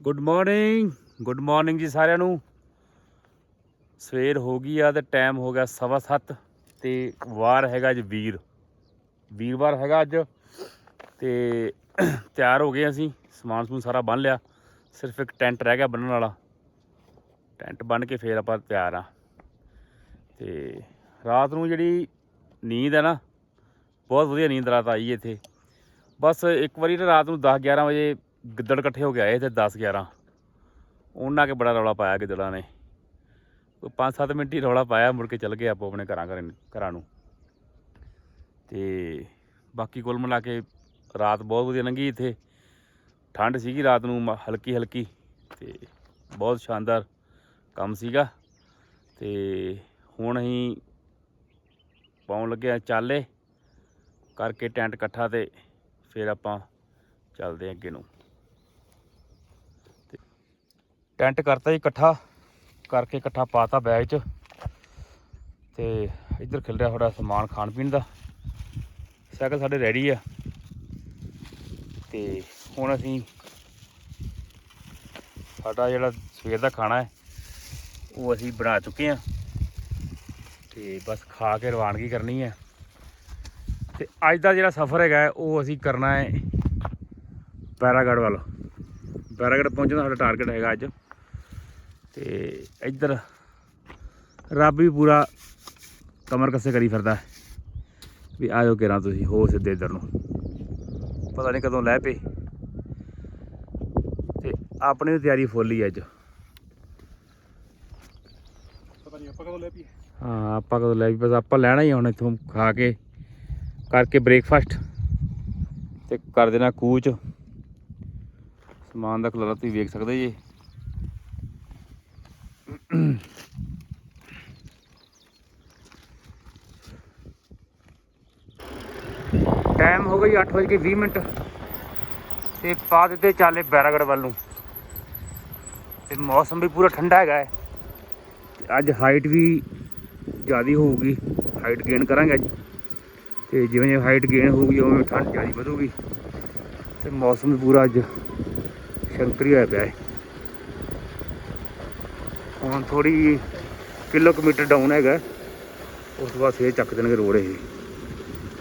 Good morning good morning ਜੀ ਸਾਰਿਆਂ ਨੂੰ। ਸਵੇਰ ਹੋ ਗਈ ਆ ਤੇ ਟਾਈਮ ਹੋ ਗਿਆ ਸਵਾ ਸੱਤ ਤੇ ਵਾਰ ਹੈਗਾ ਅੱਜ ਵੀਰ। ਵੀਰਵਾਰ ਹੈਗਾ ਅੱਜ ਤੇ ਤਿਆਰ ਹੋ ਗਏ ਅਸੀਂ। ਸਮਾਨ ਸਮੂਨ ਸਾਰਾ ਬੰਨ ਲਿਆ। ਸਿਰਫ ਇੱਕ ਟੈਂਟ ਰਹਿ ਗਿਆ ਬੰਨਣ ਵਾਲਾ। ਟੈਂਟ ਬੰਨ ਕੇ ਫੇਰ ਆਪਾਂ ਤਿਆਰ ਆ। ਤੇ ਰਾਤ ਨੂੰ ਜਿਹੜੀ ਨੀਂਦ ਹੈ ਨਾ, ਬਹੁਤ ਵਧੀਆ ਨੀਂਦ ਰਾਤ ਆਈ ਇੱਥੇ। ਬਸ ਇੱਕ ਵਾਰੀ ਨਾ ਰਾਤ ਨੂੰ 10 11 ਵਜੇ ਗਿੱਦੜ ਇਕੱਠੇ ਹੋ ਕੇ ਆਏ ਤੇ 10 11 ਉਹਨਾਂ ਕੇ ਬੜਾ ਰੌਲਾ ਪਾਇਆ ਗਿੱਦੜਾਂ ਨੇ। ਕੋਈ 5-7 ਮਿੰਟ ਹੀ ਰੌਲਾ ਪਾਇਆ, ਮੁੜ ਕੇ ਚੱਲ ਗਏ ਆਪੋ ਆਪਣੇ ਘਰਾਂ ਘਰਾਂ ਘਰਾਂ ਨੂੰ। ਤੇ ਬਾਕੀ ਕੁੱਲ ਮਿਲਾ ਕੇ ਰਾਤ ਬਹੁਤ ਵਧੀਆ ਲੰਘੀ ਇੱਥੇ। ਠੰਡ ਸੀਗੀ ਰਾਤ ਨੂੰ, ਮ- ਹਲਕੀ ਹਲਕੀ ਤੇ ਬਹੁਤ ਸ਼ਾਨਦਾਰ ਕੰਮ ਸੀਗਾ। ਤੇ ਹੁਣ ਅਸੀਂ ਪਾਉਣ ਲੱਗੇ ਆ ਚਾਲੇ ਕਰਕੇ ਟੈਂਟ ਇਕੱਠਾ ਤੇ ਫਿਰ ਆਪਾਂ ਚੱਲਦੇ ਹਾਂ ਅੱਗੇ ਨੂੰ ਤੇ ਟੈਂਟ ਕਰਤਾ ਜੀ ਇਕੱਠਾ, ਕਰਕੇ ਇਕੱਠਾ ਪਾਤਾ ਬੈਗ 'ਚ ਤੇ ਇੱਧਰ ਖਿਲ ਰਿਹਾ ਥੋੜਾ ਸਮਾਨ ਖਾਣ ਪੀਣ ਦਾ। ਸਾਈਕਲ ਸਾਡੇ ਰੈਡੀ ਆ। ਤੇ ਹੁਣ ਅਸੀਂ ਸਾਡਾ ਜਿਹੜਾ ਸਵੇਰ ਦਾ ਖਾਣਾ ਹੈ, ਉਹ ਅਸੀਂ ਬਣਾ ਚੁੱਕੇ ਆ ਤੇ ਬਸ ਖਾ ਕੇ ਰਵਾਨਗੀ ਕਰਨੀ ਹੈ। ਤੇ ਅੱਜ ਦਾ ਜਿਹੜਾ ਸਫ਼ਰ ਹੈਗਾ ਉਹ ਅਸੀਂ ਕਰਨਾ ਹੈ ਪੈਰਾਗੜ ਵੱਲ। ਪੈਰਾਗੜ ਪਹੁੰਚਣ ਦਾ ਸਾਡਾ ਟਾਰਗੇਟ ਹੈਗਾ ਅੱਜ। ਤੇ ਇੱਧਰ ਰੱਬ ਵੀ ਪੂਰਾ ਕਮਰ ਕੱਸੇ ਕਰੀ ਫਿਰਦਾ ਵੀ ਆਜੋ ਕਿਰਾਂ ਤੁਸੀਂ ਹੋ ਸਿੱਧੇ ਇੱਧਰ ਨੂੰ। ਪਤਾ ਨਹੀਂ ਕਦੋਂ ਲੈ ਪਏ। ਤੇ ਆਪਣੀ ਵੀ ਤਿਆਰੀ ਫੁੱਲ ਹੀ ਅੱਜ। ਪਤਾ ਨਹੀਂ ਆਪਾਂ ਕਦੋਂ ਲੈ ਪਈ ਹਾਂ ਆਪਾਂ ਕਦੋਂ ਲੈ ਵੀ ਬਸ ਆਪਾਂ ਲੈਣਾ ਹੀ ਹੁਣ ਇੱਥੋਂ ਖਾ ਕੇ ਕਰਕੇ ਬ੍ਰੇਕਫਾਸਟ ਤੇ ਕਰ ਦੇਣਾ ਕੂਚ। ਸਮਾਨ ਦਾ ਖਲਾਰਾ ਤੁਸੀਂ ਵੇਖ ਸਕਦੇ ਜੀ। ਟਾਈਮ ਹੋ ਗਈ 8:20 ਮਿੰਟ ਤੇ ਪਾ ਦਿੱਤੇ ਚਾਲੇ ਬੈਰਾਗੜ ਵੱਲ ਨੂੰ। ਤੇ ਮੌਸਮ ਵੀ ਪੂਰਾ ਠੰਡਾ ਹੈਗਾ ਹੈ। ਅੱਜ ਹਾਈਟ ਵੀ ਜ਼ਿਆਦੀ ਹੋਊਗੀ ਹਾਈਟ ਗੇਨ ਕਰਾਂਗੇ ਅੱਜ। ਤੇ ਜਿਵੇਂ ਜਿਵੇਂ ਹਾਈਟ ਗੇਨ ਹੋਊਗੀ, ਉਵੇਂ ਠੰਡ ਜ਼ਿਆਦੀ ਵਧੂਗੀ। ਤੇ ਮੌਸਮ ਵੀ ਪੂਰਾ ਅੱਜ ਸ਼ੰਕਰੀ ਹੋਇਆ ਪਿਆ ਹੈ। ਹੁਣ ਥੋੜੀ ਕਿਲੋਮੀਟਰ ਡਾਊਨ ਹੈਗਾ। ਉਸ ਤੋਂ ਬਾਅਦ ਫੇਰ ਚੱਕ ਦੇਣਗੇ ਰੋਡ ਇਹ।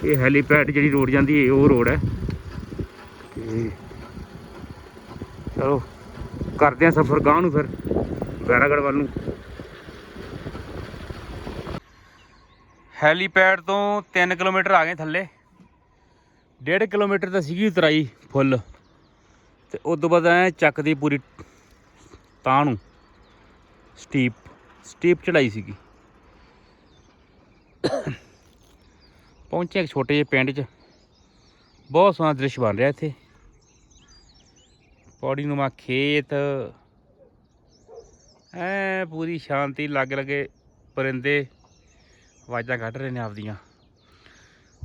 ਇਹ ਹੈਲੀਪੈਡ ਜਿਹੜੀ ਰੋਡ ਜਾਂਦੀ ਹੈ, ਉਹ ਰੋਡ ਹੈ। ਤੇ ਚਲੋ, ਕਰਦੇ ਆ ਸਫ਼ਰ ਗਾਂਹ ਨੂੰ ਫਿਰ ਬੈਰਾਗੜ ਵੱਲ ਨੂੰ। ਹੈਲੀਪੈਡ ਤੋਂ 3 ਕਿਲੋਮੀਟਰ ਆ ਗਏ ਥੱਲੇ। 1.5 ਕਿਲੋਮੀਟਰ ਤਾਂ ਸੀਗੀ ਉਤਰਾਈ, ਫੁੱਲ। ਤੇ ਉਸ ਤੋਂ ਬਾਅਦ ਐ ਚੱਕਦੀ ਪੂਰੀ ਤਾਂ ਨੂੰ। ਸਟੀਪ ਸਟੀਪ ਚੜਾਈ ਸੀਗੀ। ਪਹੁੰਚੇ ਇੱਕ ਛੋਟੇ ਜਿਹੇ ਪਿੰਡ 'ਚ। ਬਹੁਤ ਸੋਹਣਾ ਦ੍ਰਿਸ਼ ਬਣ ਰਿਹਾ ਇੱਥੇ। ਪੌੜੀ ਨੂੰਮਾ ਖੇਤ। ਐ ਪੂਰੀ ਸ਼ਾਂਤੀ, ਲੱਗ ਲਗੇ ਪਰਿੰਦੇ। ਆਵਾਜ਼ਾਂ ਕੱਢ ਰਹੇ ਨੇ ਆਪਦੀਆਂ।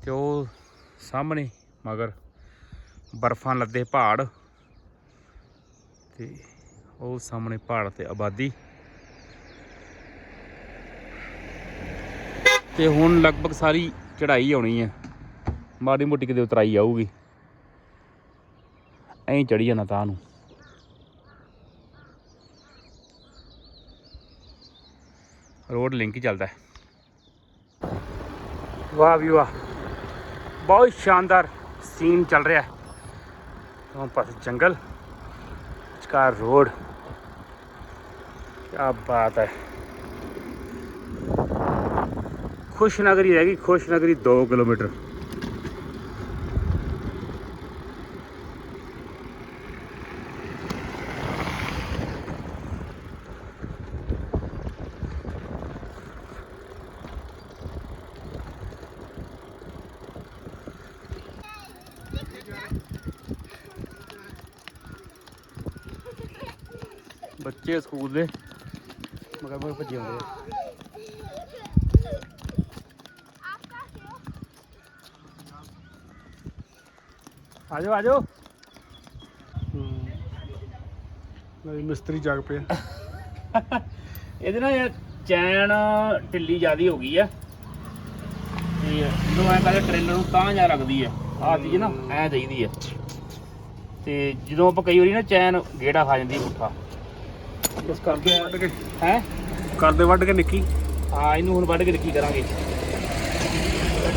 ਤੇ ਉਹ ਸਾਹਮਣੇ ਮਗਰ ਬਰਫਾਂ ਲੱਦੇ ਪਹਾੜ। ਤੇ ਉਹ ਸਾਹਮਣੇ ਪਹਾੜ ਤੇ ਆਬਾਦੀ। ਤੇ ਹੁਣ ਲਗਭਗ ਸਾਰੀ ਚੜ੍ਹਾਈ ਆਉਣੀ ਹੈ ਮਾੜੀ ਮੋਟੀ ਕਿਤੇ ਉਤਰਾਈ ਆਊਗੀ। ਐਂ ਚੜੀ ਜਾਣਾ ਤਾਂ ਨੂੰ। ਰੋਡ ਲਿੰਕ ਹੀ ਚੱਲਦਾ। ਹੈ ਵਾਹ ਵੀ ਵਾਹ। ਬਹੁਤ ਸ਼ਾਨਦਾਰ ਸੀਨ ਚੱਲ ਰਿਹਾ। ਹੈ ਦੋਨੋਂ ਪਾਸੇ ਜੰਗਲ। ਵਿਚਕਾਰ ਰੋਡ। ਕੀ ਬਾਤ ਹੈ। ਖੁਸ਼ ਨਗਰੀ ਰਹਿ ਗਈ ਖੁਸ਼ ਨਗਰੀ 2 ਕਿਲੋਮੀਟਰ। ਆਜੋ ਆਜੋ। ਨਹੀਂ ਮਿਸਤਰੀ ਜਾਗ ਪਿਆ ਇਹਦੇ ਨਾਲ ਯਾਰ ਚੈਨ ਢਿੱਲੀ ਜਿਆਦੀ ਹੋ ਗਈ ਆ। ਤੇ ਜਦੋਂ ਐ ਕਹਿੰਦੇ ਟ੍ਰੇਲਰ ਨੂੰ ਤਾਂ ਜਾ ਰੱਖਦੀ ਹੈ ਆਹ ਚੀਜ਼ ਨਾ ਐ ਚਾਹੀਦੀ ਹੈ ਤੇ ਜਦੋਂ ਆਪਾਂ ਕਈ ਵਾਰੀ ਨਾ ਚੈਨ ਗੇੜਾ ਖਾ ਜਾਂਦੀ ਪੁੱਠਾ। ਬਸ ਕਰਦੇ ਵੱਢ ਕੇ। ਹੈ? ਕਰਦੇ ਵੱਢ ਕੇ ਨਿੱਕੀ। ਹਾਂ ਇਹਨੂੰ ਹੁਣ ਵੱਢ ਕੇ ਤੇ ਕੀ ਕਰਾਂਗੇ।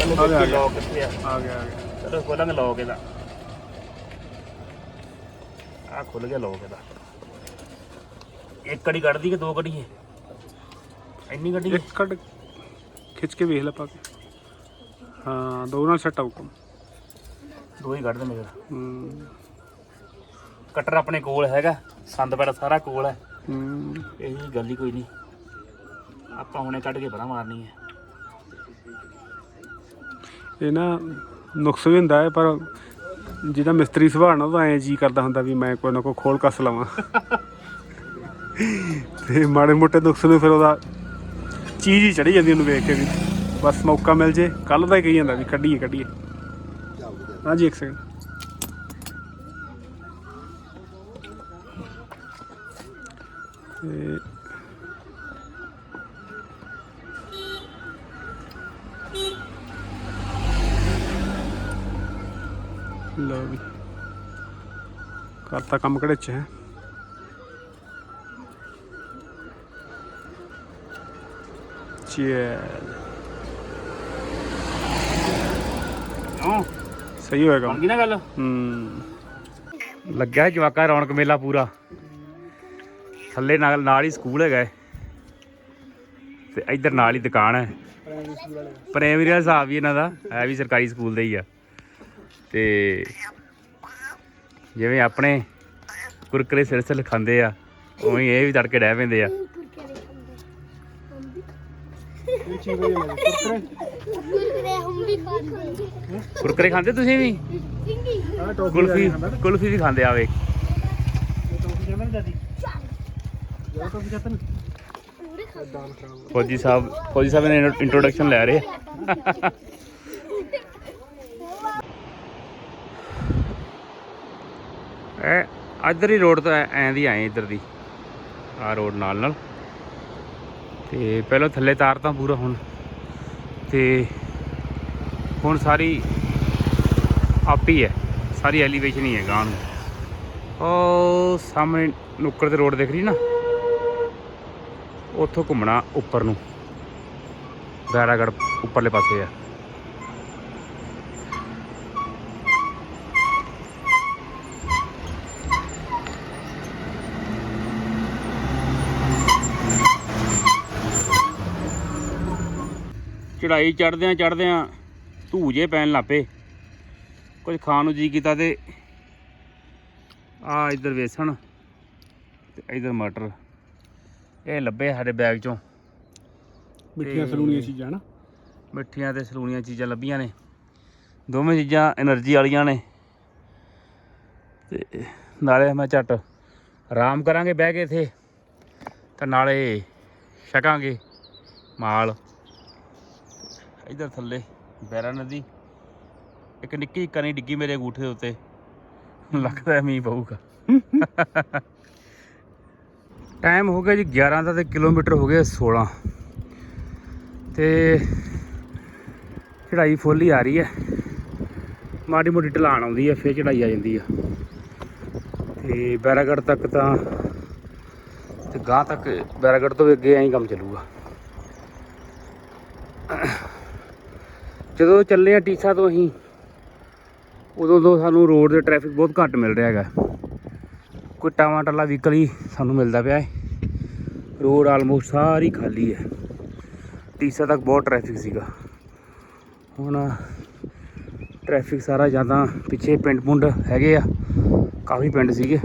ਆ ਆ ਆ ਆ ਗਿਆ ਆ ਗਿਆ। ਚਲੋ ਖੋਲਾਂਗੇ ਲੋਕ ਇਹਦਾ। ਆ ਖੁੱਲ ਗਿਆ ਲੋਕ ਇਹਦਾ। ਇੱਕ ਕੜੀ ਕੱਢਦੀ ਕਿ ਦੋ ਕੜੀਏ ਇੰਨੀ ਕੱਢੀ ਇੱਕ ਕੱਢ ਖਿੱਚ ਕੇ ਵੇਖ ਲੈ ਪਾ ਕੇ। ਹਾਂ ਦੋ ਨਾਲ ਸੈੱਟ ਆਊਗਾ ਦੋ ਹੀ ਕੱਢ ਦਿੰਦੇ ਫਿਰ। ਹੂੰ। ਕਟਰ ਆਪਣੇ ਕੋਲ ਹੈਗਾ ਸੰਦ ਪੈੜਾ ਸਾਰਾ ਕੋਲ ਹੈ। ਹੂੰ। ਇਹੀ ਗੱਲ ਹੀ ਕੋਈ ਨਹੀਂ। ਆਪਾਂ ਹੁਣੇ ਕੱਢ ਕੇ ਪਰਾਂ ਮਾਰਨੀ ਹੈ। ਇਹ ਨਾ ਨੁਕਸ ਵੀ ਹੁੰਦਾ ਹੈ ਪਰ ਜਿਹਦਾ ਮਿਸਤਰੀ ਸੁਭਾਅ ਨਾਲ ਉਹਦਾ ਐਂ ਜੀ ਕਰਦਾ ਹੁੰਦਾ ਵੀ ਮੈਂ ਕੋਈ ਨਾ ਕੋਈ ਖੋਲ ਕੱਸ ਲਵਾਂ। ਤੇ ਮਾੜੇ ਮੋਟੇ ਨੁਕਸ ਨੂੰ ਫਿਰ ਉਹਦਾ ਚੀਜ਼ ਹੀ ਚੜੀ ਜਾਂਦੀ ਉਹਨੂੰ ਵੇਖ ਕੇ ਵੀ। ਬਸ ਮੌਕਾ ਮਿਲ ਜੇ ਕੱਲ ਦਾ ਹੀ ਕਹੀ ਜਾਂਦਾ ਵੀ ਕੱਢੀਏ ਕੱਢੀਏ। ਹਾਂਜੀ, ਇੱਕ ਸੈਕਿੰਡ ਤੇ ਲਓ ਵੀ। ਕਰਤਾ ਕੰਮ ਕਿਹੜੇ ਚ ਹੈ? ਕਿਉਂ? ਸਹੀ ਹੋਏਗਾ ਬਣ ਗਈ ਨਾ ਗੱਲ? ਹੂੰ। ਲੱਗਿਆ ਜਵਾਕਾ ਰੌਣਕ ਮੇਲਾ ਪੂਰਾ। ਥੱਲੇ ਨਾਲ ਨਾਲ ਹੀ ਸਕੂਲ ਹੈਗਾ ਹੈ। ਤੇ ਇੱਧਰ ਨਾਲ ਹੀ ਦੁਕਾਨ ਹੈ। ਪ੍ਰਾਇਮਰੀ ਦਾ ਹਿਸਾਬ ਵੀ ਇਹਨਾਂ ਦਾ। ਹੈ ਵੀ ਸਰਕਾਰੀ ਸਕੂਲ ਦਾ ਹੀ ਆ। ਤੇ ਜਿਵੇਂ ਆਪਣੇ ਕੁਰਕਰੇ ਸਿਰ ਸਿਰ ਖਾਂਦੇ ਆ, ਉਵੇਂ ਇਹ ਵੀ ਤੜਕੇ ਡਹਿ ਪੈਂਦੇ ਆ। ਕੁਰਕਰੇ ਖਾਂਦੇ ਤੁਸੀਂ ਵੀ? ਕੁਲਫੀ ਕੁਲਫੀ ਵੀ ਖਾਂਦੇ ਆਵੇ। ਫੌਜੀ ਸਾਹਿਬ ਫੌਜੀ ਸਾਹਿਬ ਨੇ ਇੰਟਰੋਡਕਸ਼ਨ ਲੈ ਰਹੇ ਇਹ ਇੱਧਰ ਹੀ ਰੋਡ ਤੋਂ ਐ ਐਂ ਦੀ ਆਏ ਇੱਧਰ ਦੀ। ਆ ਰੋਡ ਨਾਲ ਨਾਲ। ਤੇ ਪਹਿਲਾਂ ਥੱਲੇ ਤਾਰ ਤਾਂ ਪੂਰਾ ਹੁਣ। ਤੇ ਹੁਣ ਸਾਰੀ ਆਪ ਹੀ। ਹੈ ਸਾਰੀ ਐਲੀਵੇਸ਼ਨ ਹੀ ਹੈ ਗਾਂ ਨੂੰ। ਉਹ ਸਾਹਮਣੇ ਨੁੱਕਰ ਤੇ ਰੋਡ ਦਿਖ ਰਹੀ ਨਾ। ਉੱਥੋਂ ਘੁੰਮਣਾ ਉੱਪਰ ਨੂੰ। ਬੈਰਾਗੜ ਉੱਪਰਲੇ ਪਾਸੇ ਆ। ਚੜਾਈ ਚੜਦਿਆਂ ਧੂ ਧੂਜੇ ਪੈਣ ਲੱਪੇ ਕੁਝ ਖਾਣ ਨੂੰ ਜੀ ਕੀਤਾ ਤੇ ਆ ਇਧਰ ਵੇਸਣ ਤੇ ਇਧਰ ਮਟਰ। ਇਹ ਲੱਭੇ ਸਾਡੇ ਬੈਗ ਚੋਂ। ਮਿੱਠੀਆਂ ਸਲੂਣੀਆਂ ਚੀਜ਼ਾਂ ਨਾ। ਮਿੱਠੀਆਂ ਤੇ ਸਲੂਣੀਆਂ ਚੀਜ਼ਾਂ ਲੱਭੀਆਂ ਨੇ। ਦੋਵੇਂ ਚੀਜ਼ਾਂ એનર્ਜੀ ਵਾਲੀਆਂ ਨੇ। ਤੇ ਨਾਲੇ ਮੈਂ ਝਟ ਆਰਾਮ ਕਰਾਂਗੇ ਬਹਿ ਕੇ ਇੱਥੇ ਤੇ ਨਾਲੇ ਛਕਾਂਗੇ ਮਾਲ। ਇਧਰ ਥੱਲੇ ਬੈਰਾ ਨਦੀ। ਇੱਕ ਨਿੱਕੀ ਕਣੀ ਡਿੱਗੀ ਮੇਰੇ ਅੰਗੂਠੇ ਦੇ ਉੱਤੇ। ਲੱਗਦਾ ਮੀਂਹ ਪਊਗਾ। ਟਾਈਮ ਹੋ ਗਿਆ ਜੀ 11 ਦਾ ਤੇ ਕਿਲੋਮੀਟਰ ਹੋ ਗਏ 16 ਤੇ ਚੜਾਈ ਫੁੱਲ ਹੀ ਆ ਰਹੀ ਹੈ। ਮਾੜੀ ਮੋਟੀ ਢਲਾਣ ਆਉਂਦੀ ਹੈ, ਫਿਰ ਚੜਾਈ ਆ ਜਾਂਦੀ ਆ। ਤੇ ਬੈਰਾਗੜ ਤੱਕ ਤਾਂ ਤੇ ਗਾਂ ਤੱਕ ਬੈਰਾਗੜ ਤੋਂ ਵੀ ਅੱਗੇ ਐਂ ਹੀ ਕੰਮ ਚੱਲੂਗਾ। ਜਦੋਂ ਚੱਲੇ ਆ ਟੀਸਾ ਤੋਂ ਅਸੀਂ, ਉਦੋਂ ਤੋਂ ਸਾਨੂੰ ਰੋਡ ਤੇ ਟ੍ਰੈਫਿਕ ਬਹੁਤ ਘੱਟ ਮਿਲ ਰਿਹਾ ਹੈਗਾ। ਕੋਈ ਟਾਵਾਂ ਟੱਲਾ ਵਹੀਕਲ ਹੀ ਸਾਨੂੰ ਮਿਲਦਾ ਪਿਆ ਹੈ। ਰੋਡ ਆਲਮੋਸਟ ਸਾਰੀ ਖਾਲੀ ਹੈ। ਟੀਸਾ ਤੱਕ ਬਹੁਤ ਟ੍ਰੈਫਿਕ ਸੀਗਾ। ਹੁਣ ਟ੍ਰੈਫਿਕ ਸਾਰਾ ਜ਼ਿਆਦਾ ਪਿੱਛੇ ਪਿੰਡ ਪੁੰਡ ਹੈਗੇ ਆ, ਕਾਫੀ ਪਿੰਡ ਸੀਗੇ।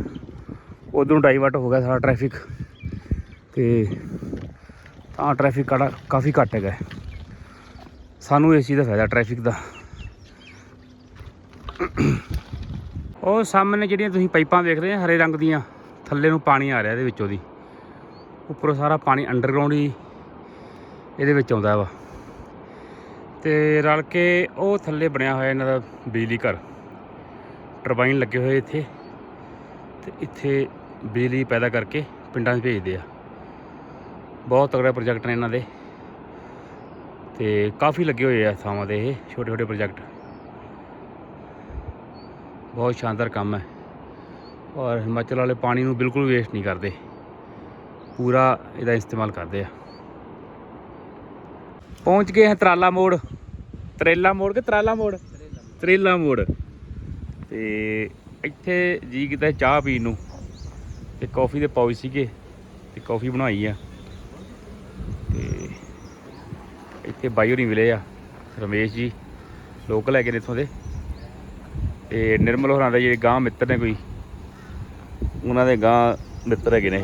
ਉਧਰੋਂ ਡਾਈਵਰਟ ਹੋ ਗਿਆ ਸਾਰਾ ਟ੍ਰੈਫਿਕ ਤੇ ਤਾਂ ਟ੍ਰੈਫਿਕ ਕਾੜਾ ਕਾਫੀ ਘੱਟ ਹੈਗਾ ਸਾਨੂੰ ਇਸ ਚੀਜ਼ ਦਾ ਫਾਇਦਾ ਟ੍ਰੈਫਿਕ ਦਾ। ਉਹ ਸਾਹਮਣੇ ਜਿਹੜੀਆਂ ਤੁਸੀਂ ਪਾਈਪਾਂ ਵੇਖ ਰਹੇ ਆ, ਹਰੇ ਰੰਗ ਦੀਆਂ, ਥੱਲੇ ਨੂੰ ਪਾਣੀ ਆ ਰਿਹਾ ਇਹਦੇ ਵਿੱਚੋਂ ਦੀ। ਉੱਪਰੋਂ ਸਾਰਾ ਪਾਣੀ ਅੰਡਰਗਰਾਉਂਡ ਹੀ ਇਹਦੇ ਵਿੱਚ ਆਉਂਦਾ ਵਾ। ਤੇ ਰਲ ਕੇ ਉਹ ਥੱਲੇ ਬਣਿਆ ਹੋਇਆ ਇਹਨਾਂ ਦਾ ਬਿਜਲੀ ਘਰ। ਟਰਬਾਈਨ ਲੱਗੇ ਹੋਏ ਇੱਥੇ। ਤੇ ਇੱਥੇ ਬਿਜਲੀ ਪੈਦਾ ਕਰਕੇ ਪਿੰਡਾਂ 'ਚ ਭੇਜਦੇ ਆ। ਬਹੁਤ ਤਗੜੇ ਪ੍ਰੋਜੈਕਟ ਨੇ ਇਹਨਾਂ ਦੇ। ਤੇ ਕਾਫੀ ਲੱਗੇ ਹੋਏ ਆ ਥਾਵਾਂ ਤੇ ਇਹ ਛੋਟੇ ਛੋਟੇ ਪ੍ਰੋਜੈਕਟ ਬਹੁਤ ਸ਼ਾਨਦਾਰ ਕੰਮ ਹੈ। ਔਰ ਹਿਮਾਚਲ ਵਾਲੇ ਪਾਣੀ ਨੂੰ ਬਿਲਕੁਲ ਵੇਸਟ ਨਹੀਂ ਕਰਦੇ। ਪੂਰਾ ਇਹਦਾ ਇਸਤੇਮਾਲ ਕਰਦੇ ਆ। ਪਹੁੰਚ ਗਏ ਹਾਂ ਤਰਾਲਾ ਮੋੜ। ਤਰੇਲਾ ਮੋੜ ਕੇ ਤਰਾਲਾ ਮੋੜ? ਤਰੇਲਾ ਮੋੜ। ਤੇ ਇੱਥੇ ਜੀ ਕੀਤਾ ਚਾਹ ਪੀਣ ਨੂੰ। ਤੇ ਕਾਫੀ ਦੇ ਪਾਉਚ ਸੀਗੇ। ਤੇ ਕਾਫੀ ਬਣਾਈ ਆ ਤੇ ਇੱਥੇ ਬਾਈ ਹੋਰੀ ਮਿਲੇ ਆ ਰਮੇਸ਼ ਜੀ ਲੋਕਲ ਹੈਗੇ ਨੇ ਇੱਥੋਂ ਦੇ। ਤੇ ਨਿਰਮਲ ਹੋਰਾਂ ਦੇ ਜਿਹੜੇ ਗਾਂ ਮਿੱਤਰ ਨੇ ਕੋਈ ਉਹਨਾਂ ਦੇ ਗਾਂ ਮਿੱਤਰ ਹੈਗੇ ਨੇ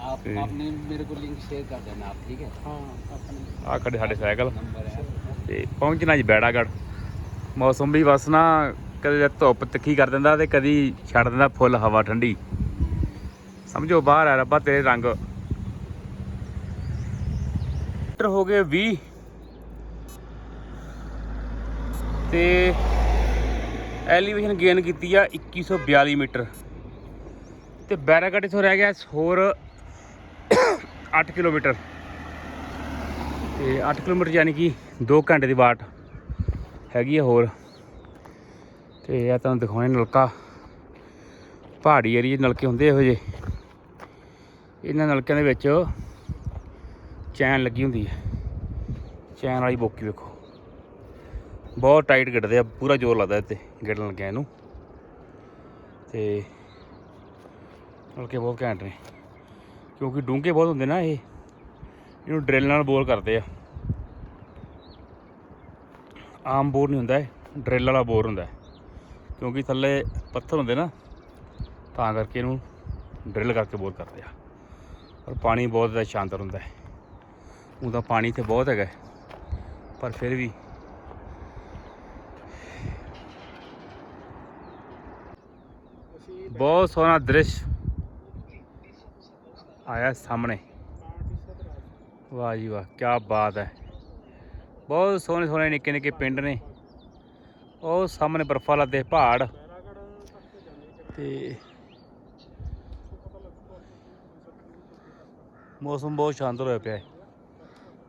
ਆਪ ਆਪਨੇ ਮੇਰੇ ਕੋਲ ਲਿੰਕ ਸ਼ੇਅਰ ਕਰ ਦੇਣਾ ਆਪ ਠੀਕ ਹੈ? ਹਾਂ ਆਪਣੇ ਆ ਖੜੇ ਸਾਡੇ ਸਾਈਕਲ। ਤੇ ਪਹੁੰਚਣਾ ਜੀ ਬੈੜਾਗੜ ਮੌਸਮ ਵੀ ਬਸ ਨਾ ਕਦੇ ਧੁੱਪ ਤਿੱਖੀ ਕਰ ਦਿੰਦਾ ਤੇ ਕਦੀ ਛੱਡ ਦਿੰਦਾ ਫੁੱਲ ਹਵਾ ਠੰਡੀ। ਸਮਝੋ ਬਾਹਰ ਆ ਰੱਬਾ ਤੇਰੇ ਰੰਗ। ਮੀਟਰ ਹੋ ਗਏ 20 ਤੇ ਐਲੀਵੇਸ਼ਨ ਗੇਨ ਕੀਤੀ ਆ 2142 ਮੀਟਰ। ਤੇ ਬੈਰਾਗੜ ਇਥੋਂ ਰਹਿ ਗਿਆ ਹੋਰ 8 ਕਿਲੋਮੀਟਰ। ਤੇ 8 ਕਿਲੋਮੀਟਰ ਯਾਨੀ ਕਿ 2 ਘੰਟੇ ਦੀ ਬਾਟ ਹੈਗੀ ਆ ਹੋਰ। ਤੇ ਇਹ ਤੁਹਾਨੂੰ ਦਿਖਾਉਣੇ ਨਲਕਾ। ਪਹਾੜੀ ਏਰੀਏ ਨਲਕੇ ਹੁੰਦੇ ਇਹੋ ਜਿਹੇ। ਇਹਨਾਂ ਨਲਕਿਆਂ ਦੇ ਵਿੱਚ ਚੈਨ ਲੱਗੀ ਹੁੰਦੀ ਹੈ। ਚੈਨ ਵਾਲੀ ਬੋਕੀ ਵੇਖੋ। ਬਹੁਤ ਟਾਈਟ ਗਿੱਟਦੇ ਆ, ਪੂਰਾ ਜ਼ੋਰ ਲੱਗਦਾ ਇੱਥੇ ਗਿੱਟਣ ਲੱਗਿਆ ਇਹਨੂੰ ਤੇ ਨਲਕੇ ਬਹੁਤ ਘੈਂਟ ਨੇ। ਕਿਉਂਕਿ ਡੂੰਘੇ ਬਹੁਤ ਹੁੰਦੇ ਨਾ ਇਹ। ਇਹਨੂੰ ਡਰਿਲ ਨਾਲ ਬੋਰ ਕਰਦੇ ਆ। ਆਮ ਬੋਰ ਨਹੀਂ ਹੁੰਦਾ ਇਹ। ਡਰਿਲ ਵਾਲਾ ਬੋਰ ਹੁੰਦਾ ਕਿਉਂਕਿ ਥੱਲੇ ਪੱਥਰ ਹੁੰਦੇ ਨਾ, ਤਾਂ ਕਰਕੇ ਇਹਨੂੰ ਡਰਿਲ ਕਰਕੇ ਬੋਰ ਕਰਦੇ ਆ। ਔਰ ਪਾਣੀ ਬਹੁਤ ਜ਼ਿਆਦਾ ਸ਼ਾਨਦਾਰ ਹੁੰਦਾ ਹੈ। ਉਹਦਾ ਪਾਣੀ ਇੱਥੇ ਬਹੁਤ ਹੈਗਾ ਪਰ ਫਿਰ ਵੀ ਬਹੁਤ ਸੋਹਣਾ ਦ੍ਰਿਸ਼ ਆਇਆ ਸਾਹਮਣੇ। ਵਾਹ ਜੀ ਵਾਹ ਕੀ ਬਾਤ ਹੈ। ਬਹੁਤ ਸੋਹਣੇ ਸੋਹਣੇ ਨਿੱਕੇ ਨਿੱਕੇ ਪਿੰਡ ਨੇ। ਉਹ ਸਾਹਮਣੇ ਬਰਫਾਂ ਲੱਦੇ ਪਹਾੜ। ਤੇ ਮੌਸਮ ਬਹੁਤ ਸ਼ਾਨਦਾਰ ਹੋਇਆ ਪਿਆ ਹੈ।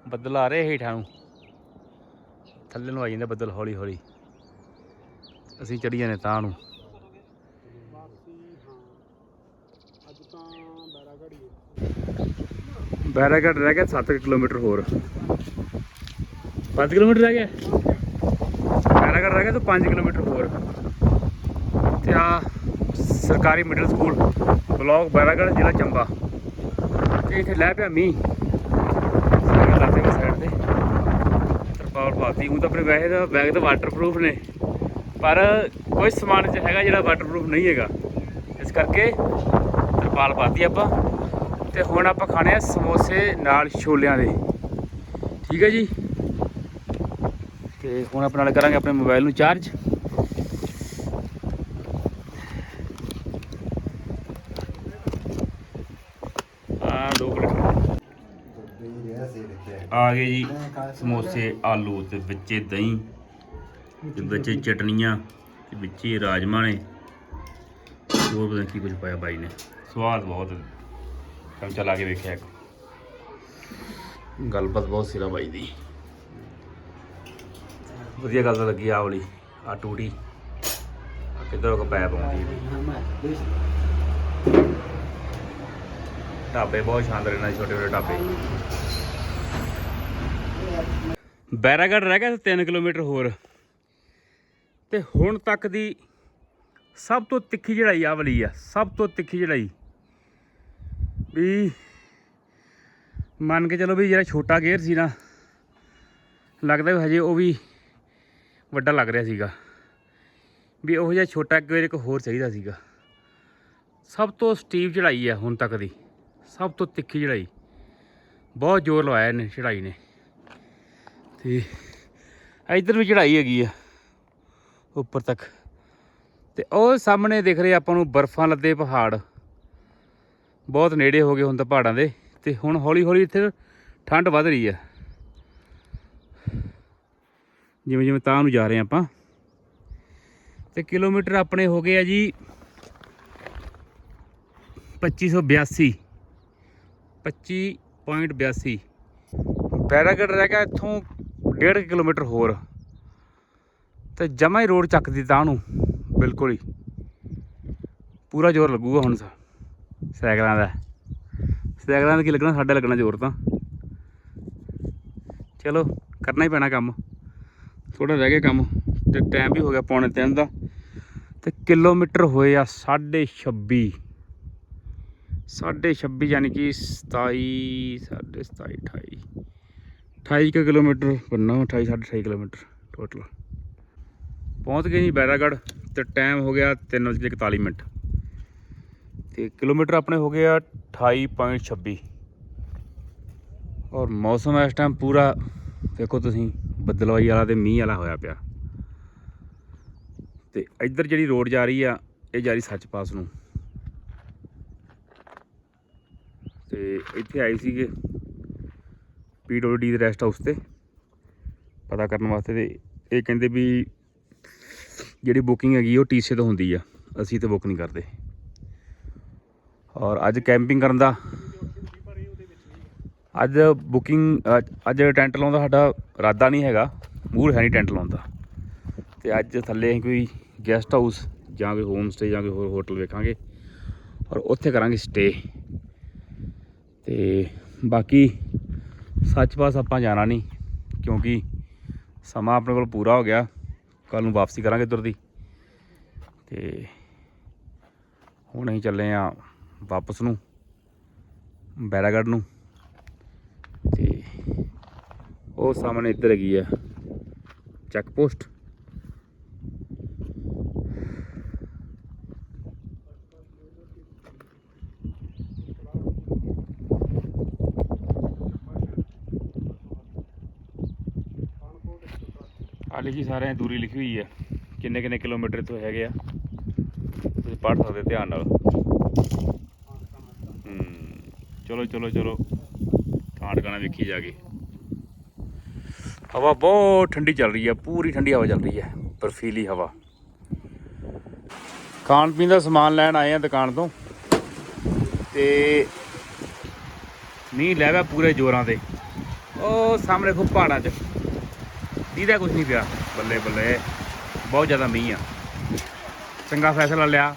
ਬੱਦਲ ਆ ਰਹੇ ਹੇਠਾਂ ਨੂੰ। ਥੱਲੇ ਨੂੰ ਆ ਜਾਂਦਾ ਬੱਦਲ ਹੌਲੀ ਹੌਲੀ। ਅਸੀਂ ਚੜੀ ਜਾਂਦੇ ਤਾਂ ਨੂੰ। ਬੈਰਾਗੜ ਬੈਰਾਗੜ ਰਹਿ ਗਿਆ 7 ਕਿਲੋਮੀਟਰ ਹੋਰ। 5 ਕਿਲੋਮੀਟਰ ਰਹਿ ਗਿਆ? ਬੈਰਾਗੜ ਰਹਿ ਗਿਆ ਤਾਂ 5 ਕਿਲੋਮੀਟਰ ਹੋਰ। ਤੇ ਆ ਸਰਕਾਰੀ ਮਿਡਲ ਸਕੂਲ ਬਲਾਕ ਬੈਰਾਗੜ, ਜ਼ਿਲ੍ਹਾ ਚੰਬਾ। ਤੇ ਇੱਥੇ ਲੈ ਪਿਆ ਮੀਂਹ ਸਾਈਕਲ ਲਾਤੇ ਮੈਂ ਸਾਈਡ ਤੇ ਤਰਪਾਲ ਪਾਤੀ ਉਹ ਤਾਂ ਆਪਣੇ ਵੈਸੇ ਦਾ ਬੈਗ ਤਾਂ ਵਾਟਰਪ੍ਰੂਫ ਨੇ। ਪਰ ਕੋਈ ਸਮਾਨ ਚ ਹੈਗਾ ਜਿਹੜਾ ਵਾਟਰਪ੍ਰੂਫ ਨਹੀਂ ਹੈਗਾ। ਇਸ ਕਰਕੇ ਤਰਪਾਲ ਪਾਤੀ ਆਪਾਂ। ਤੇ ਹੁਣ ਆਪਾਂ ਖਾਣੇ ਆ ਸਮੋਸੇ ਨਾਲ ਛੋਲਿਆਂ ਦੇ। ਠੀਕ ਹੈ ਜੀ? ਤੇ ਹੁਣ ਆਪਾਂ ਨਾਲ ਕਰਾਂਗੇ ਆਪਣੇ ਮੋਬਾਈਲ ਨੂੰ ਚਾਰਜ ਆ ਦੋ ਮਿੰਟ ਆ ਗਏ ਜੀ, ਸਮੋਸੇ, ਆਲੂ ਤੇ ਵਿੱਚੇ ਦਹੀਂ ਤੇ ਵਿੱਚੇ ਚਟਨੀਆਂ ਤੇ ਵਿੱਚੇ ਰਾਜਮਾ ਨੇ। ਹੋਰ ਪਤਾ ਕੀ ਕੁਝ ਪਾਇਆ ਬਾਈ ਨੇ। ਸਵਾਦ ਬਹੁਤ ਚਮਚਾ ਲਾ ਕੇ ਵੇਖਿਆ ਇੱਕ। ਗੱਲਬਾਤ ਬਹੁਤ ਸਿਰਾ ਬਾਈ ਦੀ। ਵਧੀਆ ਗੱਲ ਤਾਂ ਲੱਗੀ ਆ ਵਾਲੀ ਆ ਟੂਟੀ। ਆ ਕਿੱਧਰੋਂ ਕੋ ਪੈ ਪਾਉਂਦੀ ਹੈ। ਢਾਬੇ ਬਹੁਤ ਸ਼ਾਨਦਾਰ ਇਹਨਾਂ ਦੇ ਛੋਟੇ ਛੋਟੇ ਢਾਬੇ। ਬੈਰਾਗੜ ਰਹਿ ਗਿਆ 3 ਕਿਲੋਮੀਟਰ ਹੋਰ। ਤੇ ਹੁਣ ਤੱਕ ਦੀ ਸਭ ਤੋਂ ਤਿੱਖੀ ਚੜਾਈ ਆ ਵਾਲੀ ਆ, ਸਭ ਤੋਂ ਤਿੱਖੀ ਚੜਾਈ ਵੀ ਮੰਨ ਕੇ ਚਲੋ ਵੀ ਜਿਹੜਾ ਛੋਟਾ ਗੇਅਰ ਸੀ ਨਾ, ਲੱਗਦਾ ਵੀ ਹਜੇ ਉਹ ਵੀ ਵੱਡਾ ਲੱਗ ਰਿਹਾ ਸੀਗਾ। ਵੀ ਉਹ ਜਿਹਾ ਛੋਟਾ ਗੇਅਰ ਇੱਕ ਹੋਰ ਚਾਹੀਦਾ ਸੀਗਾ। ਸਭ ਤੋਂ ਸਟੀਵ ਚੜਾਈ ਆ ਹੁਣ ਤੱਕ ਦੀ, ਸਭ ਤੋਂ ਤਿੱਖੀ ਚੜਾਈ ਬਹੁਤ ਜ਼ੋਰ ਲਵਾਇਆ ਇਹਨੇ ਚੜਾਈ ਨੇ। ਤੇ ਇੱਧਰ ਵੀ ਚੜ੍ਹਾਈ ਹੈਗੀ ਆ, ਉੱਪਰ ਤੱਕ। ਤੇ ਉਹ ਸਾਹਮਣੇ ਦਿਖ ਰਹੇ ਆਪਾਂ ਨੂੰ ਬਰਫ਼ਾਂ ਲੱਦੇ ਪਹਾੜ। ਬਹੁਤ ਨੇੜੇ ਹੋ ਗਏ ਹੁਣ ਤਾਂ ਪਹਾੜਾਂ ਦੇ। ਤੇ ਹੁਣ ਹੌਲੀ ਹੌਲੀ ਇੱਥੇ ਠੰਡ ਵੱਧ ਰਹੀ ਹੈ ਜਿਵੇਂ ਜਿਵੇਂ ਤਾਂ ਨੂੰ ਜਾ ਰਹੇ ਹਾਂ ਆਪਾਂ। ਤੇ ਕਿਲੋਮੀਟਰ ਆਪਣੇ ਹੋ ਗਏ ਆ ਜੀ 2582 25.82 ਪੈਰਾਗੜ ਰਹਿ ਗਿਆ ਇੱਥੋਂ 1.5 ਕਿਲੋਮੀਟਰ ਹੋਰ। ਤੇ ਜਮਾ ਹੀ ਰੋਡ ਚੱਕ ਦਿੱਤਾ ਉਹਨੂੰ। ਬਿਲਕੁਲ ਹੀ। ਪੂਰਾ ਜ਼ੋਰ ਲੱਗੂਗਾ ਹੁਣ ਸਾ- ਸਾਈਕਲਾਂ ਦਾ। ਸਾਈਕਲਾਂ ਦਾ ਕੀ ਲੱਗਣਾ? ਸਾਡੇ ਲੱਗਣਾ ਜ਼ੋਰ ਤਾਂ। ਚਲੋ, ਕਰਨਾ ਹੀ ਪੈਣਾ ਕੰਮ। ਥੋੜਾ ਰਹਿ ਗਿਆ ਕੰਮ। ਤੇ ਟਾਈਮ ਵੀ ਹੋ ਗਿਆ ਪੌਣੇ ਤਿੰਨ ਦਾ। ਤੇ ਕਿਲੋਮੀਟਰ ਹੋਏ ਆ 26 ਸਾਢੇ 26 ਯਾਨੀ ਕਿ 27 ਸਾਢੇ 27 28 28 ਕੁ ਕਿਲੋਮੀਟਰ ਬੰਨਾ 28 ਸਾਢੇ 28 ਕਿਲੋਮੀਟਰ ਟੋਟਲ ਪਹੁੰਚ ਗਏ ਜੀ ਬੈਰਾਗੜ ਤੇ ਟਾਈਮ ਹੋ ਗਿਆ 3:41 ਮਿੰਟ। ਤੇ ਕਿਲੋਮੀਟਰ ਆਪਣੇ ਹੋ ਗਿਆ 28.26 ਔਰ ਮੌਸਮ ਇਸ ਟਾਈਮ ਪੂਰਾ ਦੇਖੋ ਤੁਸੀਂ, ਬੱਦਲਵਾਈ ਵਾਲਾ ਤੇ ਮੀਂਹ ਵਾਲਾ ਹੋਇਆ ਪਿਆ। ਤੇ ਇੱਧਰ ਜਿਹੜੀ ਰੋਡ ਜਾ ਰਹੀ ਆ, ਇਹ ਜਾ ਰਹੀ ਸੱਚ ਪਾਸ ਨੂੰ। ਤੇ ਇੱਥੇ ਆਏ ਸੀਗੇ ਪੀਡਬਲਯੂਡੀ ਦੇ ਰੈਸਟ ਹਾਊਸ ਤੇ। ਪਤਾ ਕਰਨ ਵਾਸਤੇ ਤੇ ਇਹ ਕਹਿੰਦੇ ਵੀ ਜਿਹੜੀ ਬੁਕਿੰਗ ਹੈਗੀ ਉਹ ਟੀਸੇ ਤੋਂ ਹੁੰਦੀ ਆ। ਅਸੀਂ ਤੇ ਬੁੱਕ ਨਹੀਂ ਕਰਦੇ। ਔਰ ਅੱਜ ਕੈਂਪਿੰਗ ਕਰਨ ਦਾ। ਅੱਜ ਬੁਕਿੰਗ ਅੱਜ ਟੈਂਟ ਲਾਉਣ ਦਾ ਸਾਡਾ ਇਰਾਦਾ ਨਹੀਂ ਹੈਗਾ। ਮੂਡ ਹੈ ਨਹੀਂ ਟੈਂਟ ਲਾਉਣ ਦਾ। ਤੇ ਅੱਜ ਥੱਲੇ ਅਸੀਂ ਕੋਈ ਗੈਸਟ ਹਾਊਸ ਜਾਂ ਕੋਈ ਹੋਮ ਸਟੇ ਜਾਂ ਕੋਈ ਹੋਰ ਹੋਟਲ ਵੇਖਾਂਗੇ। ਔਰ ਉੱਥੇ ਕਰਾਂਗੇ ਸਟੇ ਤੇ ਬਾਕੀ ਸੱਚ ਪਾਸ ਆਪਾਂ ਜਾਣਾ ਨਹੀਂ, ਕਿਉਂਕਿ ਸਮਾਂ ਆਪਣੇ ਕੋਲ ਪੂਰਾ ਹੋ ਗਿਆ। ਕੱਲ ਨੂੰ ਵਾਪਸੀ ਕਰਾਂਗੇ ਇੱਧਰ ਦੀ। ਤੇ ਹੁਣ ਅਸੀਂ ਚੱਲੇ ਆ ਵਾਪਸ ਨੂੰ, ਬੈਰਾਗੜ ਨੂੰ। ਤੇ ਉਹ ਸਾਹਮਣੇ ਇੱਧਰ ਹੈਗੀ ਆ ਚੈੱਕ ਪੋਸਟ ਆ ਸਾਰਿਆਂ ਦੀ ਦੂਰੀ ਲਿਖੀ ਹੋਈ ਹੈ। ਕਿੰਨੇ ਕਿੰਨੇ ਕਿਲੋਮੀਟਰ ਤੋਂ ਹੈਗੇ ਆ? ਤੁਸੀਂ ਪੜ੍ਹ ਸਕਦੇ ਧਿਆਨ ਨਾਲ। ਚਲੋ ਚਲੋ ਚਲੋ। ਥਾਂ ਟਿਕਾਣਾ ਵੇਖੀ ਜਾ ਕੇ। ਹਵਾ ਬਹੁਤ ਠੰਡੀ ਚੱਲ ਰਹੀ ਹੈ, ਪੂਰੀ ਠੰਡੀ ਹਵਾ ਚੱਲ ਰਹੀ ਹੈ, ਬਰਫੀਲੀ ਹਵਾ। ਖਾਣ ਪੀਣ ਦਾ ਸਮਾਨ ਲੈਣ ਆਏ ਆ ਦੁਕਾਨ ਤੋਂ। ਤੇ ਮੀਂਹ ਲੈ ਗਿਆ ਪੂਰੇ ਜ਼ੋਰਾਂ ਤੇ। ਉਹ ਸਾਹਮਣੇ ਖੁੱਬ ਪਹਾੜਾਂ 'ਚ। ਦੀਦਾ ਕੁਝ ਨਹੀਂ ਪਿਆ। ਬੱਲੇ ਬੱਲੇ, ਬਹੁਤ ਜ਼ਿਆਦਾ ਮੀਂਹ ਆ। ਚੰਗਾ ਫੈਸਲਾ ਲਿਆ।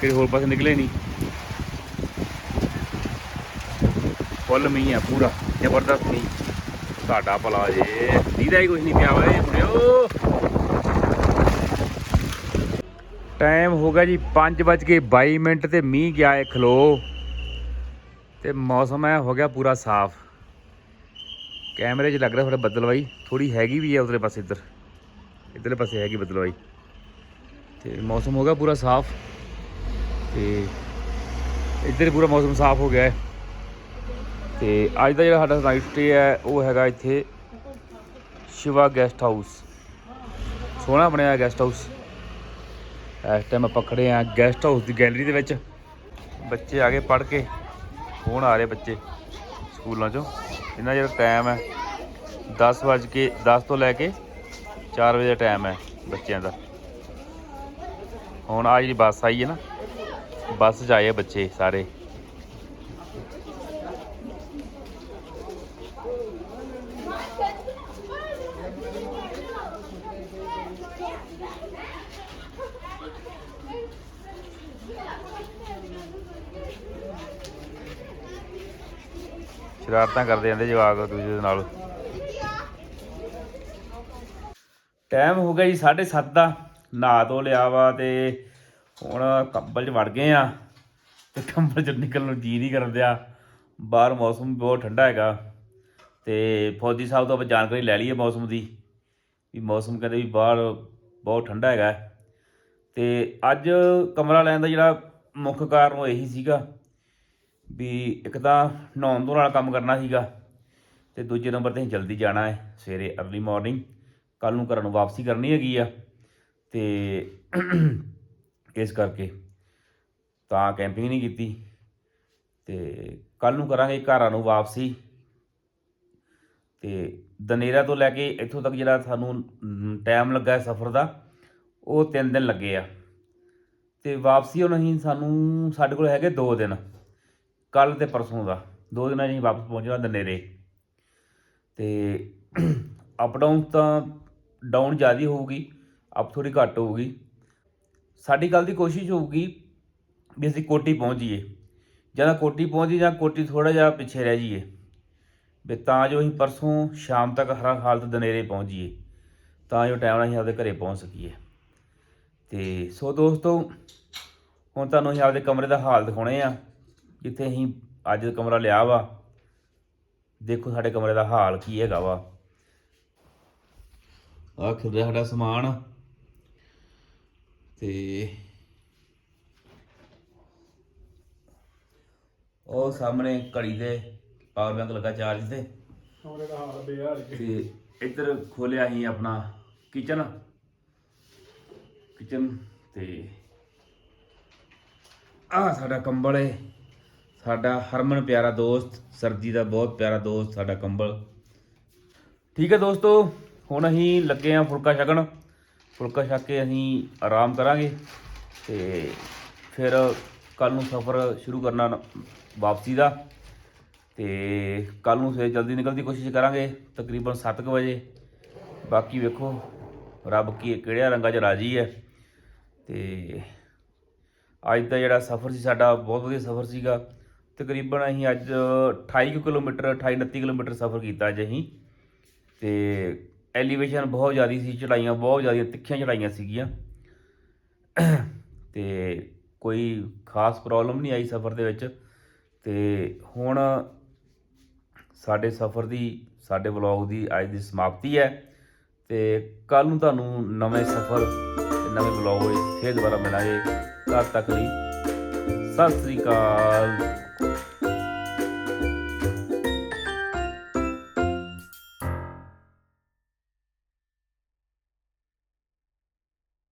ਕਿ ਹੋਰ ਪਾਸੇ ਨਿਕਲੇ ਨਹੀਂ ਫੁੱਲ ਮੀਂਹ ਆ ਪੂਰਾ, ਜ਼ਬਰਦਸਤ ਮੀਂਹ। ਤੁਹਾਡਾ ਭਲਾ ਜੇ ਦੀਦਾ ਹੀ ਕੁਝ ਨਹੀਂ ਪਿਆ ਓਏ ਮੁੰਡਿਓ। ਟਾਈਮ ਹੋ ਗਿਆ ਜੀ 5:22 ਮਿੰਟ ਤੇ ਮੀਂਹ ਗਿਆ ਏ ਖਲੋ। ਤੇ ਮੌਸਮ ਹੈ ਹੋ ਗਿਆ ਪੂਰਾ ਸਾਫ਼। ਕੈਮਰੇ 'ਚ ਲੱਗ ਰਿਹਾ ਥੋੜਾ ਬੱਦਲਵਾਈ ਥੋੜੀ ਹੈਗੀ ਵੀ ਹੈ ਉਧਰੇ ਪਾਸੇ ਇੱਧਰ। ਇੱਧਰਲੇ ਪਾਸੇ ਹੈਗੀ ਬੱਦਲਵਾਈ। ਤੇ ਮੌਸਮ ਹੋ ਗਿਆ ਪੂਰਾ ਸਾਫ਼। ਤੇ ਇੱਧਰ ਪੂਰਾ ਮੌਸਮ ਸਾਫ਼ ਹੋ ਗਿਆ ਹੈ। ਤੇ ਅੱਜ ਦਾ ਜਿਹੜਾ ਸਾਡਾ ਨਾਈਟ ਸਟੇ ਹੈ, ਉਹ ਹੈਗਾ ਇੱਥੇ ਸ਼ਿਵਾ ਗੈਸਟ ਹਾਊਸ ਸੋਹਣਾ ਬਣਿਆ ਗੈਸਟ ਹਾਊਸ ਇਸ ਟਾਈਮ ਆਪਾਂ ਖੜੇ ਆ ਗੈਸਟ ਹਾਊਸ ਦੀ ਗੈਲਰੀ ਦੇ ਵਿੱਚ। ਬੱਚੇ ਆ ਗਏ ਪੜ੍ਹ ਕੇ। ਹੁਣ ਆ ਰਹੇ ਬੱਚੇ ਸਕੂਲਾਂ ਚੋਂ। ਇਹਨਾਂ ਜਿਹੜਾ ਟਾਈਮ ਹੈ 10 ਵਜੇ ਕੇ 10 ਤੋਂ ਲੈ ਕੇ 4 ਵਜੇ ਦਾ ਟਾਈਮ ਹੈ ਬੱਚਿਆਂ ਦਾ। ਹੁਣ ਆ ਜਿਹੜੀ ਬੱਸ ਆਈ ਹੈ ਨਾ, ਬੱਸ 'ਚ ਆਏ ਬੱਚੇ ਸਾਰੇ। ਸ਼ਰਾਰਤਾਂ ਕਰਦੇ ਜਾਂਦੇ ਜਵਾਕ ਦੂਜੇ ਦੇ ਨਾਲ। ਟਾਈਮ ਹੋ ਗਿਆ ਜੀ 7:30 ਦਾ। ਨਹਾ ਧੋ ਲਿਆ ਵਾ ਤੇ ਹੁਣ ਕੰਬਲ 'ਚ ਵੜ ਗਏ ਆ। ਤੇ ਕੰਬਲ 'ਚ ਨਿਕਲਣ ਨੂੰ ਜੀ ਨਹੀਂ ਕਰਨ ਦਿਆ। ਬਾਹਰ ਮੌਸਮ ਬਹੁਤ ਠੰਡਾ ਹੈਗਾ। ਤੇ ਫੌਜੀ ਸਾਹਿਬ ਤੋਂ ਆਪਾਂ ਜਾਣਕਾਰੀ ਲੈ ਲਈਏ ਮੌਸਮ ਦੀ। ਵੀ ਮੌਸਮ ਕਹਿੰਦੇ ਵੀ ਬਾਹਰ ਬਹੁਤ ਠੰਡਾ ਹੈਗਾ। ਤੇ ਅੱਜ ਕਮਰਾ ਲੈਣ ਦਾ ਜਿਹੜਾ ਮੁੱਖ ਕਾਰਨ ਉਹ ਇਹੀ ਸੀਗਾ। ਵੀ ਇੱਕ ਤਾਂ ਨਹਾਉਣ ਧੋਣ ਵਾਲਾ ਕੰਮ ਕਰਨਾ ਸੀਗਾ ਤੇ ਦੂਜੇ ਨੰਬਰ ਤੇ ਅਸੀਂ ਜਲਦੀ ਜਾਣਾ ਹੈ ਸਵੇਰੇ ਅਰਲੀ ਮਾਰਨਿੰਗ ਕੱਲ ਨੂੰ ਘਰਾਂ ਨੂੰ ਵਾਪਸੀ ਕਰਨੀ ਹੈਗੀ ਆ ਤੇ ਇਸ ਕਰਕੇ ਤਾਂ ਕੈਂਪਿੰਗ ਨਹੀਂ ਕੀਤੀ ਤੇ ਕੱਲ ਨੂੰ ਕਰਾਂਗੇ ਘਰਾਂ ਨੂੰ ਵਾਪਸੀ। ਤੇ ਦਨੇਰਾ ਤੋਂ ਲੈ ਕੇ ਇੱਥੋਂ ਤੱਕ ਜਿਹੜਾ ਸਾਨੂੰ ਟਾਈਮ ਲੱਗਾ ਸਫ਼ਰ ਦਾ, ਉਹ 3 ਦਿਨ ਲੱਗੇ ਆ। ਤੇ ਵਾਪਸੀ ਹੁਣ ਅਸੀਂ ਸਾਨੂੰ ਸਾਡੇ ਕੋਲ ਹੈਗੇ 2 ਦਿਨ। ਕੱਲ ਤੇ ਪਰਸੋਂ ਦਾ, ਦੋ ਦਿਨਾਂ 'ਚ ਅਸੀਂ ਵਾਪਸ ਪਹੁੰਚਣਾ ਦਨੇਰੇ। ਤੇ ਅਪ ਡਾਊਨ ਤਾਂ ਡਾਊਨ ਜ਼ਿਆਦਾ ਹੋਊਗੀ ਅਪ ਥੋੜੀ ਘੱਟ ਹੋਊਗੀ। ਸਾਡੀ ਗੱਲ ਦੀ ਕੋਸ਼ਿਸ਼ ਹੋਊਗੀ ਵੀ ਅਸੀਂ ਕੋਟੀ ਪਹੁੰਚ ਜਾਈਏ। ਜਾਂ ਕੋਟੀ ਪਹੁੰਚ ਜਾਈਏ ਜਾਂ ਕੋਟੀ ਥੋੜਾ ਜਿਹਾ ਪਿੱਛੇ ਰਹਿ ਜਾਈਏ। ਵੀ ਤਾਂ ਜੋ ਅਸੀਂ ਪਰਸੋਂ ਸ਼ਾਮ ਤੱਕ ਹਰ ਹਾਲਤ ਦਨੇਰੇ ਪਹੁੰਚ ਜਾਈਏ, ਤਾਂ ਜੋ ਟਾਈਮ ਨਾਲ ਅਸੀਂ ਆਪਦੇ ਘਰੇ ਪਹੁੰਚ ਸਕੀਏ। ਤੇ ਸੋ ਦੋਸਤੋ, ਹੁਣ ਤੁਹਾਨੂੰ ਅਸੀਂ ਆਪਦੇ ਕਮਰੇ ਦਾ ਹਾਲ ਦਿਖਾਉਣੇ ਆ। ਜਿੱਥੇ ਅਸੀਂ ਅੱਜ ਕਮਰਾ ਲਿਆ ਵਾ ਦੇਖੋ ਸਾਡੇ ਕਮਰੇ ਦਾ ਹਾਲ ਕੀ ਹੈਗਾ ਵਾ। ਆ ਖਿਲਰਿਆ ਸਾਡਾ ਸਮਾਨ। ਤੇ ਉਹ ਸਾਹਮਣੇ ਘੜੀ ਦੇ ਪਾਵਰ ਬੈਂਕ ਲੱਗਾ ਚਾਰਜ ਤੇ। ਕਮਰੇ ਦਾ ਹਾਲ ਬੇਹਾਲ ਤੇ ਇੱਧਰ ਖੋਲਿਆ ਅਸੀਂ ਆਪਣਾ ਕਿਚਨ ਕਿਚਨ ਤੇ ਆ ਸਾਡਾ ਕੰਬਲ ਹੈ ਸਾਡਾ ਹਰਮਨ ਪਿਆਰਾ ਦੋਸਤ, ਸਰਦੀ ਦਾ ਬਹੁਤ ਪਿਆਰਾ ਦੋਸਤ ਸਾਡਾ ਕੰਬਲ। ਠੀਕ ਹੈ ਦੋਸਤੋ, ਹੁਣ ਅਸੀਂ ਲੱਗੇ ਆ ਫੁਲਕਾ ਛਕਣ। ਫੁਲਕਾ ਛਕ ਕੇ ਅਸੀਂ ਆਰਾਮ ਕਰਾਂਗੇ ਤੇ ਫਿਰ ਕੱਲ ਨੂੰ ਸਫ਼ਰ ਸ਼ੁਰੂ ਕਰਨਾ ਵਾਪਸੀ ਦਾ। ਤੇ ਕੱਲ ਨੂੰ ਸਵੇਰ ਜਲਦੀ ਨਿਕਲਣ ਦੀ ਕੋਸ਼ਿਸ਼ ਕਰਾਂਗੇ, ਤਕਰੀਬਨ 7:00 ਵਜੇ। ਬਾਕੀ ਵੇਖੋ, ਰੱਬ ਕੀ ਕਿਹੜਿਆ ਰੰਗਾਂ 'ਚ ਰਾਜੀ ਹੈ। ਤੇ ਅੱਜ ਦਾ ਜਿਹੜਾ ਸਫ਼ਰ ਸੀ, ਸਾਡਾ ਬਹੁਤ ਵਧੀਆ ਸਫ਼ਰ ਸੀਗਾ। ਤਕਰੀਬਨ ਅਸੀਂ ਅੱਜ 28 ਕੁ ਕਿਲੋਮੀਟਰ 28 29 ਕਿਲੋਮੀਟਰ ਸਫ਼ਰ ਕੀਤਾ ਅੱਜ ਅਸੀਂ। ਤੇ ਐਲੀਵੇਸ਼ਨ ਬਹੁਤ ਜ਼ਿਆਦਾ ਸੀ ਚੜਾਈਆਂ ਬਹੁਤ ਜ਼ਿਆਦਾ ਤਿੱਖੀਆਂ ਚੜਾਈਆਂ ਸੀਗੀਆਂ। ਤੇ ਕੋਈ ਖਾਸ ਪ੍ਰੋਬਲਮ ਨਹੀਂ ਆਈ ਸਫ਼ਰ ਦੇ ਵਿੱਚ। ਤੇ ਹੁਣ ਸਾਡੇ ਸਫ਼ਰ ਦੀ, ਸਾਡੇ ਵਲੌਗ ਦੀ ਅੱਜ ਦੀ ਸਮਾਪਤੀ ਹੈ। ਤੇ ਕੱਲ ਨੂੰ ਤੁਹਾਨੂੰ ਨਵੇਂ ਸਫ਼ਰ ਨਵੇਂ ਵਲੌਗ ਵਿੱਚ ਫੇਰ ਦੁਬਾਰਾ ਮਿਲਾਂਗੇ। ਤਦ ਤੱਕ ਲਈ ਸਤਿ ਸ੍ਰੀ ਅਕਾਲ।